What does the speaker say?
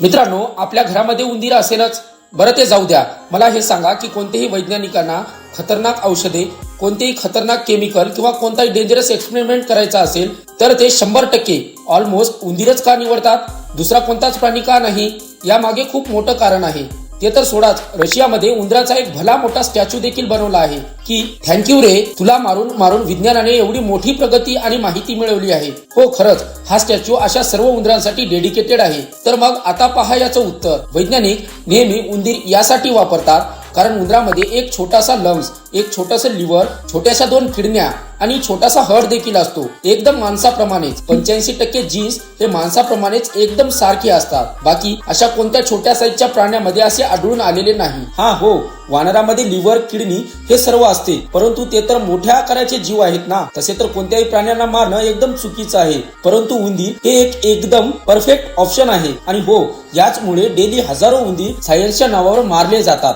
मित्रांनो आपल्या घरामध्ये उंदीर असेलच. बरं ते जाऊ द्या. मला हे सांगा की कोणत्याही वैज्ञानिकांना खतरनाक औषधे कोणतेही खतरनाक केमिकल किंवा कोणताही डेंजरस एक्सपेरिमेंट करायचा असेल तर ते शंभर टक्के ऑलमोस्ट उंदीरच का निवडतात? दुसरा कोणताच प्राणी का नाही? यामागे खूप मोठं कारण आहे. ते तर सोडाच. रशियामध्ये उंदराचा एक भला मोठा स्टॅच्यू देखील बनवला आहे. की थँक्यू रे तुला मारून मारून विज्ञानाने एवढी मोठी प्रगती आणि माहिती मिळवली आहे. हो खरंच. हा स्टॅच्यू अशा सर्व उंदरांसाठी डेडिकेटेड आहे. तर मग आता पहा याचं उत्तर. वैज्ञानिक नेहमी उंदीर यासाठी वापरतात कारण उंदरामध्ये एक छोटासा लंग्स एक छोटंसं लिव्हर छोट्याशा दोन किडण्या आणि छोटासा हड देखील असतो. एकदम माणसाप्रमाणेच. पंच्याऐंशी टक्के जीन्स हे माणसाप्रमाणेच एकदम सारखे असतात. बाकी अशा कोणत्या छोट्या साईजच्या प्राण्यामध्ये असे आढळून आलेले नाही. हा हो. वानरामध्ये लिव्हर किडनी हे सर्व असते. परंतु ते तर मोठ्या आकाराचे जीव आहेत ना. तसे तर कोणत्याही प्राण्यांना मारणं एकदम चुकीचं आहे. परंतु उंदीर हे एक एकदम परफेक्ट ऑप्शन आहे. आणि हो याचमुळे डेली हजारो उंदीर सायन्सच्या नावावर मारले जातात.